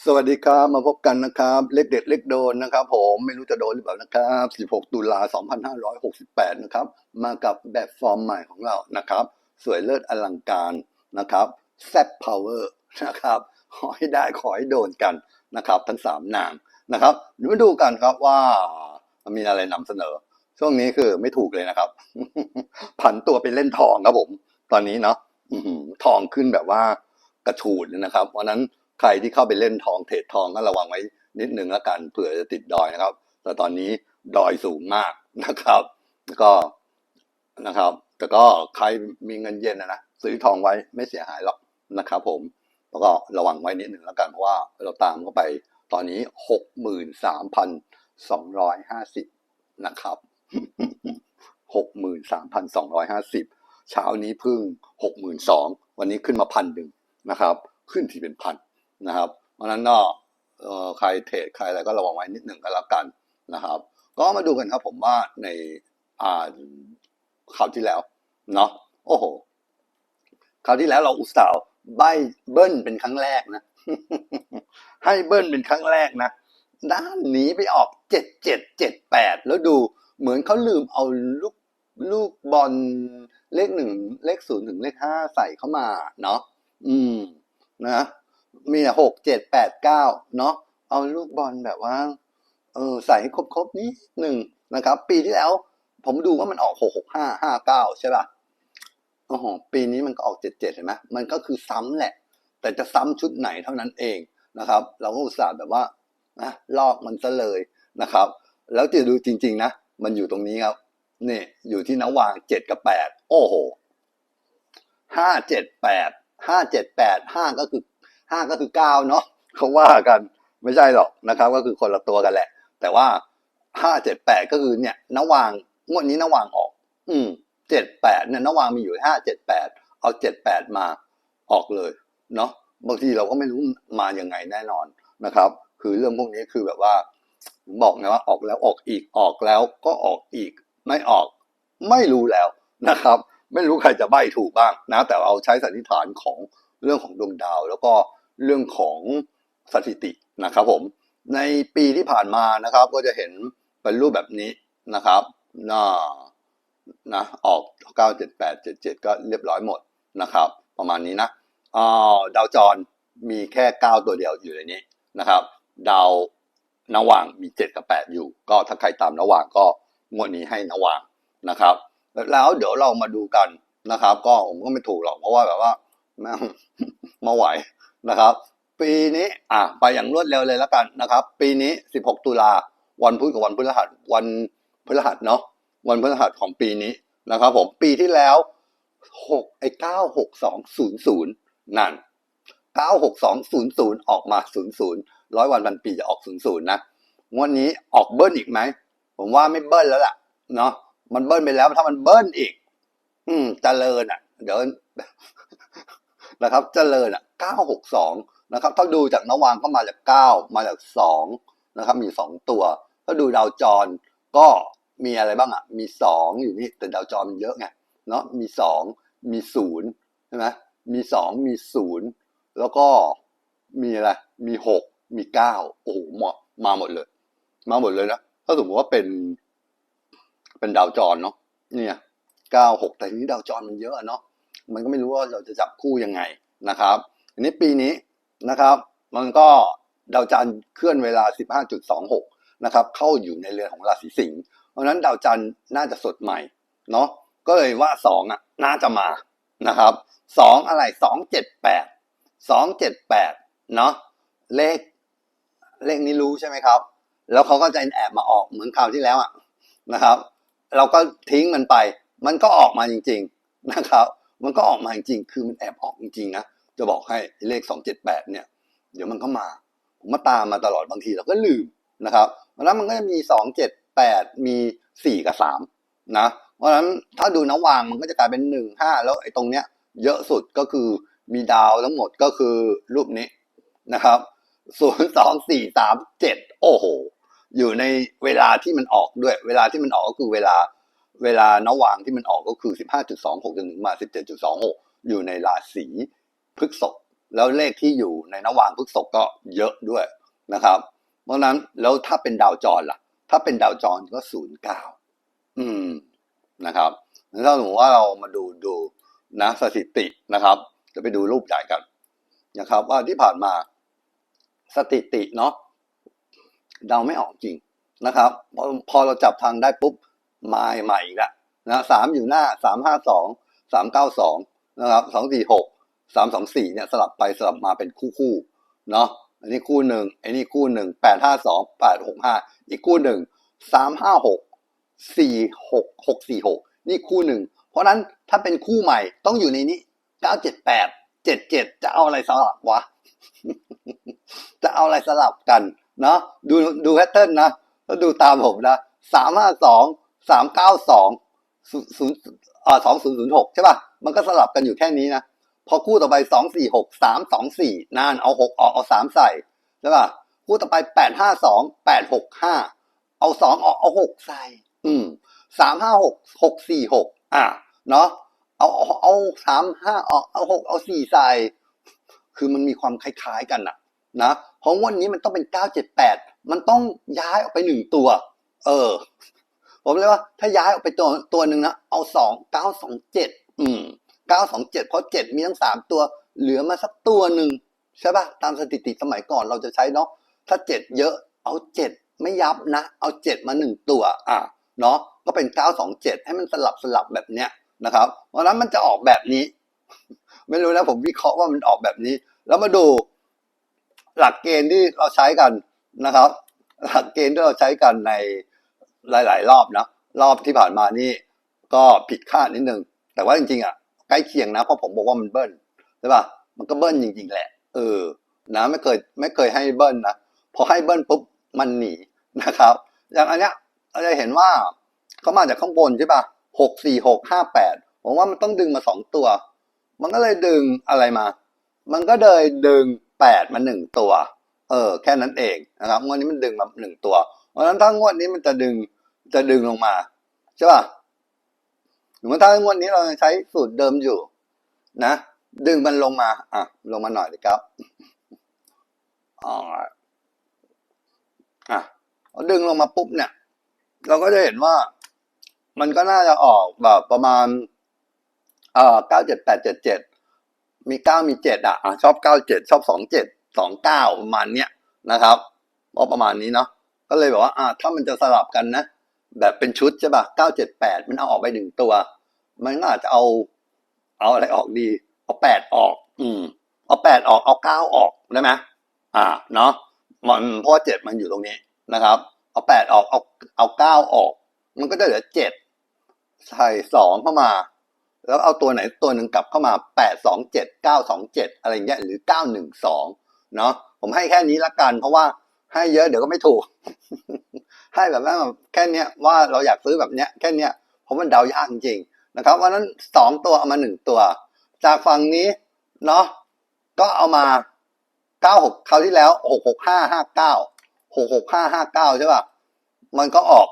สวัสดีครับ มาพบกันนะครับ เลขเด็ดเลขโดนนะครับ ผมไม่รู้จะโดนหรือเปล่านะครับ 16 ตุลา 2568 นะครับ มากับแบบฟอร์มใหม่ของเรานะครับ สวยเลิศอลังการนะครับแซ p พาวเวอร์นะครับ ขอให้ได้ขอให้โดนกันนะครับ ทั้งสามนางนะครับเดี๋ยวมาดูกันครับว่ามีอะไรนำเสนอ ช่วงนี้คือไม่ถูกเลยนะครับ ผันตัวไปเล่นทองครับผม ตอนนี้เนาะทองขึ้นแบบว่ากระฉูดเลยนะครับ เพราะนั้น ใครที่เข้าไปเล่นทองเทรดทองก็ระวังไว้นิดนึงแล้วกันเผื่อจะติดดอยนะครับ แต่ตอนนี้ดอยสูงมากนะครับแล้วก็นะครับ แต่ก็ใครมีเงินเย็นนะนะซื้อทองไว้ไม่เสียหายหรอกนะครับ ผมแล้วก็ระวังไว้นิดหนึ่งแล้วกันเพราะว่าเราตามเข้าไปตอนนี้หกหมื่นสามพันสองร้อยห้าสิบนะครับหกหมื่นสามพันสองร้อยห้าสิบเช้านี้พึ่งหกหมื่นสองวันนี้ขึ้นมาพันหนึ่งนะครับ ขึ้นที่เป็นพัน นะครับ เพราะนั้นก็เอ่อใครเทรดใครอะไรก็ระวังไว้นิดหนึ่งก็แล้วกันนะครับ ก็มาดูกันครับผมว่าในอ่าข่าวที่แล้วเนาะโอ้โหคราวที่แล้วเราอุตส่าห์ใบเบิ้ลเป็นครั้งแรกนะ ให้เบิ้ลเป็นครั้งแรกนะด้านหนีไปออกเจ็ดเจ็ดเจ็ดแปดแล้วดูเหมือนเขาลืมเอาลูกลูกบอลเลขหนึ่งเลขศูนย์ถึงเลขห้าใส่เข้ามาเนาะอืมนะ มีหกเจ็ดแปดเก้าเนาะเอาลูกบอลแบบว่าเออใส่ให้ครบๆนิดหนึ่งนะครับ ปีที่แล้ว ผมดูว่ามันออกหกหกห้าห้าเก้าใช่ป่ะโอ้โหปีนี้มันก็ออกเจ็ดเจ็ดเห็นไหมมันก็คือซ้ำแหละ แต่จะซ้ำชุดไหนเท่านั้นเองนะครับ เราก็อุตส่าห์แบบว่านะลอกมันซะเลยนะครับ แล้วจะดูจริง ๆ นะ มันอยู่ตรงนี้ครับนี่อยู่ที่นวางเจ็ดกับแปดโอ้โหห้าเจ็ดแปดห้าเจ็ดแปดห้าก็คือ ห้าก็คือเก้าเนาะเขาว่ากันไม่ใช่หรอกนะครับ ก็คือคนละตัวกันแหละ แต่ว่าห้าเจ็ดแปดก็คือเนี่ยนวางงวดนี้นวางออก อืมเจ็ดแปดเนี่ยนวางมีอยู่ห้าเจ็ดแปดเอาเจ็ดแปดมาออกเลยเนาะบางทีเราก็ไม่รู้มาอย่างไงแน่นอนนะครับ คือเรื่องพวกนี้คือแบบว่า บอกนะว่าออกแล้วออกอีกออกแล้วก็ออกอีก ไม่ออก ไม่รู้แล้วนะครับ ไม่รู้ใครจะใบ้ถูกบ้างนะ แต่เราใช้สันนิษฐานของเรื่องของดวงดาว แล้วก็ เรื่องของสถิตินะครับผมในปีที่ผ่านมานะครับ ก็จะเห็นเป็นรูปแบบนี้นะครับน่านะออก 97877 ก็เรียบร้อยหมดนะครับ ประมาณนี้นะอ่าดาวจรมีแค่ 9 ตัวเดียวอยู่ในนี้นะครับ ดาวนว่างมี 7 กับ 8 อยู่ ก็ถ้าใครตามนว่างก็งวดนี้ให้นว่างนะครับ แล้วเดี๋ยวเรามาดูกันนะครับ ก็ผมก็ไม่ถูกหรอกเพราะว่าแบบว่าแม่ไหว นะครับ ปีนี้อะไปอย่างรวดเร็วเลยแล้วกันนะครับ ปีนี้ 16 ตุลาวันพุธกับวันพฤหัสวันพฤหัสเนาะวันพฤหัสของปีนี้นะครับ ผมปีที่แล้ว6ไอ้96200นั่น 96200 ออกมา 00ร้อยวันพันปีจะออก 00 นะงวดนี้ออกเบิ้ลอีกไหม ผมว่าไม่เบิ้ลแล้วล่ะเนาะมันเบิ้ลไปแล้วถ้ามันเบิ้ลอีก อืมเจริญอะ เดี๋ยว นะครับเจริญอะ962นะครับถ้าดูจากนวางก็มาจาก 9 มาจาก2นะครับมี 2 ตัว ถ้าดูดาวจรก็มีอะไรบ้างอะมี 2 อยู่นี่แต่ดาวจรมันเยอะไงเนาะมี 2 มี0ใช่ไหมมี 2 มี 0 แล้วก็มีอะไรมีหกมีเก้าโอ้โหมามาหมดเลย มาหมดเลยนะถ้าสมมติว่าเป็น เป็นดาวจรเนาะเนี่ยเก้าหกแต่นี้ดาวจรมันเยอะอะเนาะ มันก็ไม่รู้ว่าเราจะจับคู่ยังไงนะครับอันนี้ปีนี้นะครับ มันก็ดาวจันทร์เคลื่อนเวลา 15.26 นะครับ เข้าอยู่ในเรือนของราศีสิงห์เพราะนั้นดาวจันทร์น่าจะสดใหม่เนาะก็เลยว่าสองอะน่าจะมานะครับสองอะไรสองเจ็ดแปดสองเจ็ดแปดเนาะเลขเลขนี้รู้ใช่ไหมครับ แล้วเขาก็จะแอบมาออกเหมือนคราวที่แล้วอะนะครับ เราก็ทิ้งมันไป มันก็ออกมาจริง ๆนะครับ มันก็ออกมาจริงๆคือมันแอบออกจริงๆนะจะบอกให้เลขสองเจ็ดแปดเนี่ย เดี๋ยวมันก็มา ผมมาตามมาตลอดบางทีเราก็ลืมนะครับเพราะฉะนั้นมันก็จะมีสองเจ็ดแปดมีสี่กับสามนะ เพราะฉะนั้นถ้าดูนวางมันก็จะกลายเป็นหนึ่งห้าแล้วไอ้ตรงเนี้ยเยอะสุดก็คือมีดาวทั้งหมดก็คือรูปนี้นะครับศูนย์สองสี่สามเจ็ดโอ้โห อยู่ในเวลาที่มันออกด้วย เวลาที่มันออกก็คือเวลา เวลานวางที่มันออกก็คือสิบห้าจุดสองหกจนถึงมาสิบเจ็ดจุดสองหกอยู่ในราศีพฤกษภแล้วเลขที่อยู่ในนวางพฤกษกก็เยอะด้วยนะครับ เพราะนั้นแล้วถ้าเป็นดาวจรล่ะ ถ้าเป็นดาวจรก็ศูนย์เก้าอืมนะครับถ้าสมมติว่าเรามาดูดูนะสถิตินะครับ จะไปดูรูปใหญ่กันนะครับ ว่าที่ผ่านมาสถิติเนาะเดาไม่ออกจริงนะครับพอพอเราจับทางได้ปุ๊บ มาใหม่อีกแล้วนะสามอยู่หน้าสามห้าสองสามเก้าสองนะครับสองสี่หกสามสองสี่เนี่ยสลับไปสลับมาเป็นคู่คู่ๆเนาะอันนี้คู่หนึ่งอันนี้คู่หนึ่งแปดห้าสองแปดหกห้าอีกคู่หนึ่งสามห้าหกสี่หกหกสี่หกนี่คู่หนึ่งเพราะฉะนั้นถ้าเป็นคู่ใหม่ต้องอยู่ในนี้เก้าเจ็ดแปดเจ็ดเจ็ดจะเอาอะไรสลับวะ จะเอาอะไรสลับกันเนาะดูดูแพทเทิร์นนะแล้วดูตามผมนะสามห้าสอง สามเก้าสองศูนย์อ่าสองศูนย์ศูนย์หกใช่ป่ะ มันก็สลับกันอยู่แค่นี้นะ พอคู่ต่อไปสองสี่หกสามสองสี่นานเอาหกออกเอาสามใส่ใช่ป่ะ คู่ต่อไปแปดห้าสองแปดหกห้าเอาสองออกเอาหกใส่ อืมสามห้าหกหกสี่หกอะเนาะเอาเอาสามห้าออกเอาหกเอาสี่ใส่ คือมันมีความคล้ายๆกันนะนะ เพราะวันนี้มันต้องเป็นเก้าเจ็ดแปดมันต้องย้ายออกไปหนึ่งตัว เออ ผมเลยว่าถ้าย้ายออกไปตัวตัวหนึ่งนะเอาสองเก้าสองเจ็ดอืมเก้าสองเจ็ดเพราะเจ็ดมีทั้งสามตัว เหลือมาสักตัวหนึ่งใช่ป่ะตามสถิติสมัยก่อนเราจะใช้เนาะถ้าเจ็ดเยอะเอาเจ็ดไม่ยับนะ เอาเจ็ดมาหนึ่งตัวอะเนาะก็เป็นเก้าสองเจ็ดให้มันสลับสลับแบบเนี้ยนะครับเพราะนั้นมันจะออกแบบนี้ ไม่รู้นะผมวิเคราะห์ว่ามันออกแบบนี้ แล้วมาดูหลักเกณฑ์ที่เราใช้กันนะครับ หลักเกณฑ์ที่เราใช้กันใน หลาย ๆ รอบนะรอบที่ผ่านมานี่ก็ผิดคาดนิดนึง แต่ว่าจริงๆอะใกล้เคียงนะเพราะผมบอกว่ามันเบิ้ลใช่ป่ะมันก็เบิ้ลจริง ๆ แหละ เออ นะไม่เคยไม่เคยให้เบิ้ลนะพอให้เบิ้ลปุ๊บมันหนีนะครับ อย่างอันเนี้ยเราจะเห็นว่าเขามาจากข้างบนใช่ป่ะหกสี่หกห้าแปดผมว่ามันต้องดึงมาสองตัว มันก็เลยดึงอะไรมา มันก็เลยดึงแปดมาหนึ่งตัว เออ แค่นั้นเองนะครับงวดนี้มันดึงมาหนึ่งตัว เพราะนั้นถ้างวดนี้มันจะดึงจะดึงลงมาใช่ป่ะหรือว่าถ้างวดนี้เราใช้สูตรเดิมอยู่ นะดึงมันลงมา อะ ลงมาหน่อยดีครับอ๋ออะพอดึงลงมาปุ๊บเนี่ย เราก็จะเห็นว่า มันก็น่าจะออกแบบประมาณ เอ่อเก้าเจ็ดแปดเจ็ดเจ็ดมีเก้ามีเจ็ดอะอะชอบเก้าเจ็ดชอบสองเจ็ดสองเก้าประมาณเนี้ยนะครับก็ประมาณนี้เนาะ ก็เลยบอกว่าอ่าถ้ามันจะสลับกันนะ แบบเป็นชุดใช่ป่ะเก้าเจ็ดแปดมันเอาออกไปหนึ่งตัว มันก็อาจจะเอา เอาอะไรออกดี เอาแปดออก อืม เอาแปดออกเอาเก้าออกได้ไหมอ่า เนาะมันเพราะว่าเจ็ดมันอยู่ตรงนี้นะครับ เอาแปดออกเอาเอาเก้าออก มันก็จะเหลือเจ็ดใส่สองเข้ามา แล้วเอาตัวไหนตัวหนึ่งกลับเข้ามาแปดสองเจ็ดเก้าสองเจ็ดอะไรเงี้ยหรือเก้าหนึ่งสองเนาะผมให้แค่นี้ละกันเพราะว่า ให้เยอะเดี๋ยวก็ไม่ถูก ให้แบบว่าแค่เนี้ยว่าเราอยากซื้อแบบเนี้ยแค่เนี้ยเพราะมันเดายากจริงนะครับวันนั้นสองตัวเอามาหนึ่งตัว จากฝั่งนี้เนาะก็เอามาเก้าหกคราวที่แล้วหกหกห้าห้าเก้าหกหกห้าห้าเก้าใช่ป่ะมันก็ออก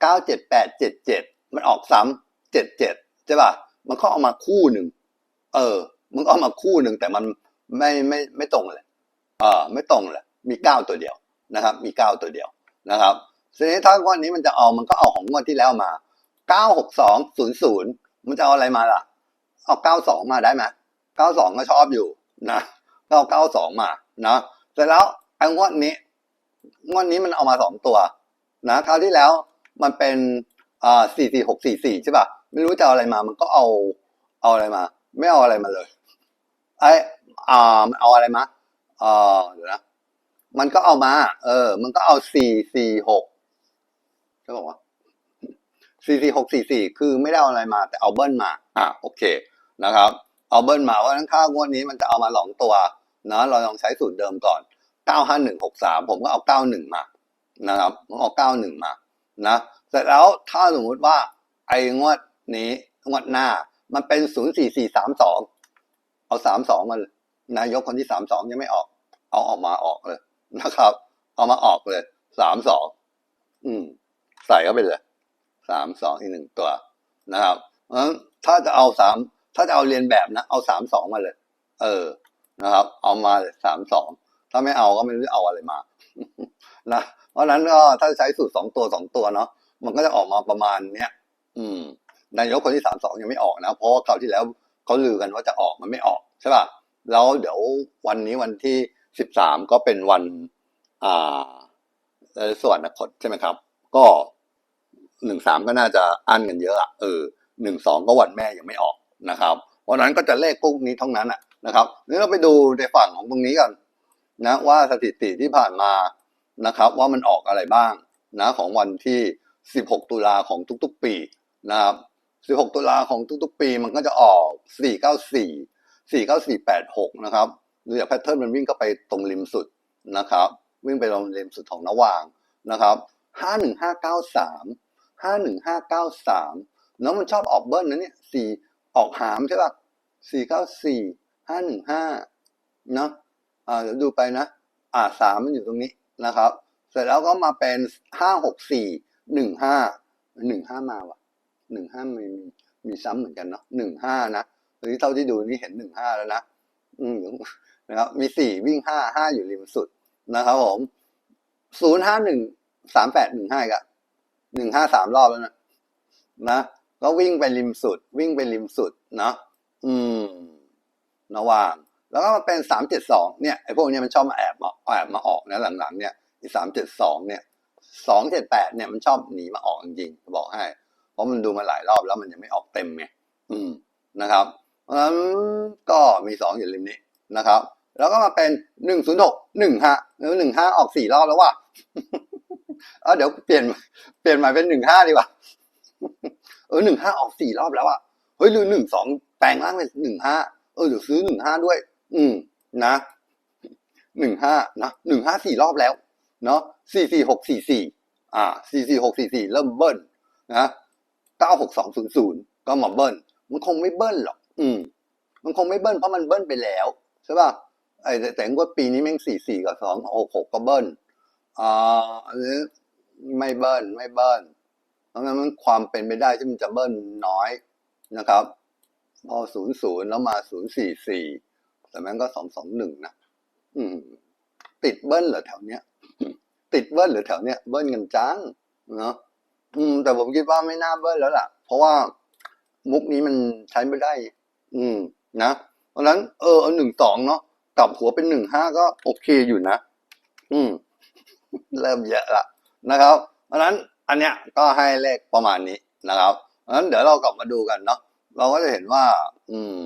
เก้าเจ็ดแปดเจ็ดเจ็ดมันออกซ้ำเจ็ดเจ็ดใช่ป่ะมันก็เอามาคู่หนึ่งเออมันก็เอามาคู่หนึ่งแต่มันไม่ไม่ไม่ตรงเลยเออไม่ตรงเลยมีเก้าตัวเดียว นะครับ มีเก้าตัวเดียวนะครับทีนี้ถ้างวดนี้มันจะเอามันก็เอาของงวดที่แล้วมาเก้าหกสองศูนย์ศูนย์มันจะเอาอะไรมาล่ะ เอาเก้าสองมาได้ไหมเก้าสองก็ชอบอยู่นะก็เอาเก้าสองมานะเสร็จแล้วไอ้งวดนี้ งวดนี้มันเอามาสองตัวนะคราวที่แล้วมันเป็นอ่าสี่สี่หกสี่สี่ใช่ป่ะ ไม่รู้จะเอาอะไรมา มันก็เอาเอาอะไรมา ไม่เอาอะไรมาเลยไอ้อ่ามันเอาอะไรมาอ่าเดี๋ยวนะ มันก็เอามา เออ มันก็เอาสี่สี่หกใช่ป่าวสี่สี่หกสี่สี่คือไม่ได้เอาอะไรมา แต่เอาเบิ้ลมา อะโอเคนะครับ เอาเบิ้ลมาว่าทั้งค่างวดนี้มันจะเอามาสองตัวนะเราลองใช้สูตรเดิมก่อนเก้าห้าหนึ่งหกสามผมก็เอาเก้าหนึ่งมา นะครับผมเอาเก้าหนึ่งมา นะเสร็จแล้วถ้าสมมติว่า ไอ้งวดนี้งวดหน้า มันเป็นศูนย์สี่สี่สามสองเอาสามสองมาเลยนายกคนที่สามสองยังไม่ออก เอาออกมาออกเลย นะครับ เอามาออกเลยสามสองอืม ใส่เข้าไปเลยสามสองอีกหนึ่งตัวนะครับเพราะฉะนั้นถ้าจะเอาสามถ้าจะเอาเรียนแบบนะ เอาสามสองมาเลย เออนะครับ เอามาสามสองถ้าไม่เอาก็ไม่รู้จะเอาอะไรมานะเพราะฉะนั้นก็ถ้าใช้สูตรสองตัวสองตัวเนาะมันก็จะออกมาประมาณเนี้ยอืมนายกคนที่สามสองยังไม่ออกนะ เพราะว่าคราวที่แล้วเขาลือกันว่าจะออกมันไม่ออกใช่ป่ะแล้วเดี๋ยววันนี้วันที่ สิบสามก็เป็นวันอ่าเอ่อสวรรคตใช่ไหมครับ ก็หนึ่งสามก็น่าจะอั้นกันเยอะอะเออหนึ่งสองก็วันแม่ยังไม่ออกนะครับ เพราะนั้นก็จะเลขพวกนี้ทั้งนั้นอะนะครับนี่เราไปดูในฝั่งของตรงนี้กันนะว่าสถิติที่ผ่านมานะครับ ว่ามันออกอะไรบ้างนะของวันที่ 16 ตุลาของทุกๆปีนะครับ16 ตุลาของทุกๆ ปีมันก็จะออก 494 49486 นะครับ ดูจากแพทเทิร์นมันวิ่งเข้าไปตรงริมสุดนะครับ วิ่งไปตรงริมสุดของนวางนะครับ51593 51593แล้วมันชอบออกเบิ้ลนะเนี่ยสี่ออกหามใช่ป่ะ494 515เนาะอ่าเดี๋ยวดูไปนะอ่าสามมันอยู่ตรงนี้นะครับ เสร็จแล้วก็มาเป็นห้าหกสี่หนึ่งห้าหนึ่งห้ามาว่ะหนึ่งห้ามีมีซ้ำเหมือนกันเนาะหนึ่งห้านะตอนนี้เท่าที่ดูนี่เห็นหนึ่งห้าแล้วนะ อืม นะครับ มีสี่วิ่งห้าห้าอยู่ริมสุดนะครับผมศูนย์ห้าหนึ่งสามแปดหนึ่งห้ากัหนึ่งห้าสามรอบแล้วนะนะก็วิ่งไปริมสุด วิ่งไปริมสุดเนาะอืมระว่าง แล้วก็มาเป็นสามเจ็ดสองเนี่ยไอ้พวกเนี้ยมันชอบมาแอบมาแอบมาออกนะหลังๆเนี่ยไอ้สามเจ็ดสองเนี่ยสองเจ็ดแปดเนี่ยมันชอบหนีมาออกจริงๆบอกให้ เพราะมันดูมาหลายรอบแล้วมันยังไม่ออกเต็มไงอืมนะครับเพราะฉะนั้นก็มีสองอยู่ริมนี้ นะครับ แล้วก็มาเป็นหนึ่งศูนย์หกหนึ่งห้าแล้วหนึ่งห้าออกสี่รอบแล้วว่ะเออเดี๋ยวเปลี่ยนเปลี่ยนหม่เป็นหนึ่งห้าดีกว่าเออหนึ่งห้าออกสี่รอบแล้วอะเฮ้ยหรือหนึ่งสองแปลงร่างเป็นหนึ่งห้าเออเดี๋ยวซื้อหนึ่งห้าด้วย อืมนะหนึ่งห้านะหนึ่งห้าสี่รอบแล้ว เนาะสี่สี่หกสี่สี่อ่าสี่สี่หกสี่สี่เริ่มเบิ้ลนะเก้าหกสองศูนย์ศูนย์ก็มาเบิ้ลมันคงไม่เบิ้ลหรอก อืม มันคงไม่เบิ้ลเพราะมันเบิ้ลไปแล้ว ใช่ป่ะไอ้แต่แต่ว่าปีนี้แม่งสี่สี่กับสองหกหกก็เบิ้ลอ่าอันนี้ไม่เบิ้ลไม่เบิ้ลเพราะงั้นมันความเป็นไปได้ที่มันจะเบิ้ลน้อยนะครับ พอศูนย์ศูนย์แล้วมาศูนย์สี่สี่แต่แม่งก็สองสองหนึ่งนะอืม ติดเบิ้ลเหรอแถวเนี้ย ติดเบิ้ลเหรือแถวเนี้ยเบิ้ลกันจังเนาะอืม แต่ผมคิดว่าไม่น่าเบิ้ลแล้วล่ะ เพราะว่ามุกนี้มันใช้ไม่ได้ อืม นะ เพราะนั้นเออเอาหนึ่งสองเนาะกลับหัวเป็นหนึ่งห้าก็โอเคอยู่นะ อืม เริ่มเยอะละนะครับ เพราะนั้นอันเนี้ยก็ให้เลขประมาณนี้นะครับเพราะนั้นเดี๋ยวเรากลับมาดูกันเนาะเราก็จะเห็นว่า อืม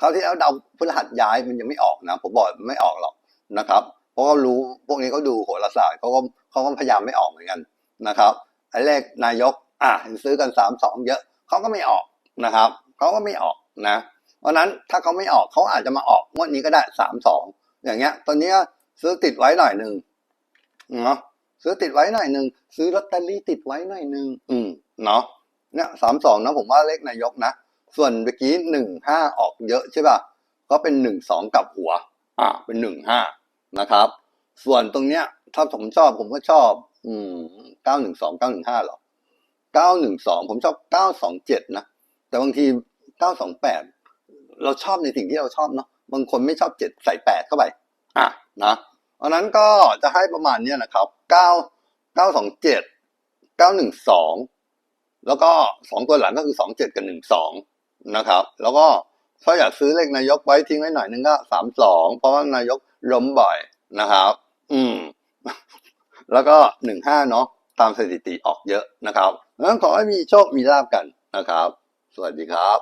คราวที่แล้วดาวพฤหัสย้ายมันยังไม่ออกนะผมบอกไม่ออกหรอกนะครับเพราะเขารู้พวกนี้เขาดูโหราศาสตร์เขาก็เขาก็พยายามไม่ออกเหมือนกันนะครับไอ้เลขนายก อะเห็นซื้อกันสามสองเยอะเขาก็ไม่ออกนะครับเขาก็ไม่ออกนะ เพราะนั้นถ้าเขาไม่ออกเขาอาจจะมาออกงวดนี้ก็ได้สามสองอย่างเงี้ย ตอนนี้ซื้อติดไว้หน่อยหนึ่งเนาะซื้อติดไว้หน่อยหนึ่งซื้อลอตเตอรี่ติดไว้หน่อยหนึ่งอืมเนาะเนี่ยสามสองนะผมว่าเลขนายกนะส่วนเมื่อกี้หนึ่งห้าออกเยอะใช่ป่ะก็เป็นหนึ่งสองกับหัว อ่า เป็นหนึ่งห้านะครับ ส่วนตรงเนี้ย ถ้าผมชอบผมก็ชอบ อืมเก้าหนึ่งสองเก้าหนึ่งห้าหรอเก้าหนึ่งสองผมชอบเก้าสองเจ็ดนะแต่บางทีเก้าสองแปด เราชอบในสิ่งที่เราชอบเนาะบางคนไม่ชอบเจ็ดใส่แปดเข้าไป อะนะเพราะนั้นก็จะให้ประมาณเนี้ยนะครับเก้าเก้าสองเจ็ดเก้าหนึ่งสองแล้วก็สองตัวหลังก็คือสองเจ็ดกับหนึ่งสองนะครับ แล้วก็ถ้าอยากซื้อเลขนายกไว้ทิ้งไว้หน่อยนึงก็สามสองเพราะว่านายกล้มบ่อยนะครับ อืม แล้วก็หนึ่งห้าเนาะตามสถิติออกเยอะนะครับงั้นขอให้มีโชคมีลาบกันนะครับ สวัสดีครับ